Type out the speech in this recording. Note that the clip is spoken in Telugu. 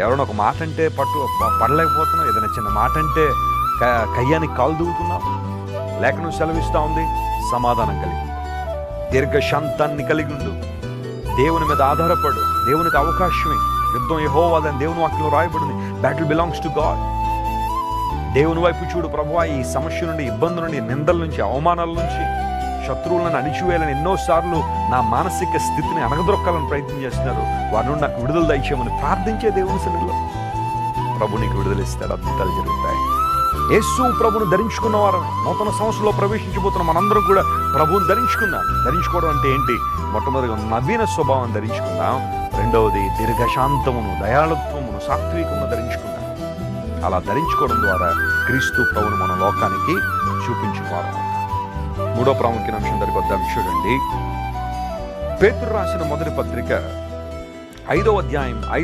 ఎవరైనా ఒక మాట అంటే పట్టు పడలేకపోతున్నావు? ఏదైనా చిన్న మాట అంటే క- కయ్యానికి కాలు దూకుతున్నావు? లేఖనం సెలవిస్తూ ఉంది సమాధానం కలిగి. దీర్ఘశాంతాన్ని కలిగి ఉండు. దేవుని మీద ఆధారపడు. దేవునికి అవకాశమే. యుద్ధం యెహోవాదని దేవుని వాక్యం రాయబడింది. బ్యాటిల్ బిలాంగ్స్ టు గాడ్ దేవుని వైపు చూడు ప్రభు ఈ సమస్య నుండి ఇబ్బంది నుండి నిందల నుంచి అవమానాల నుంచి. శత్రువులను అణిచివేయాలని ఎన్నోసార్లు నా మానసిక స్థితిని అణగదొక్కాలని ప్రయత్నం చేస్తున్నారు. వారి నుండి నాకు విడుదల దయచేయమని ప్రార్థించే దేవుని సన్నిధిలో. ప్రభు నీకు విడుదలిస్తాడు అద్భుతాలు జరుగుతాయి. యేసు ప్రభును ధరించుకున్న వారు నూతన సంవత్సరంలో ప్రవేశించబోతున్న మనందరం కూడా ప్రభువుని ధరించుకుందాం. ధరించుకోవడం అంటే ఏంటి? మొట్టమొదటిగా నవీన స్వభావం ధరించుకుందాం. రెండవది దీర్ఘశాంతమును దయాళత్వమును సాత్వికమును ధరించుకుందాం. అలా ధరించుకోవడం ద్వారా క్రీస్తు ప్రభును మన లోకానికి చూపించుకోవాలి మూడో ప్రాముఖ్యమైన అంశం దగ్గరికి వద్దాం. చూడండి. పేతురు రాసిన మొదటి పత్రిక ఐదో అధ్యాయం ఐదు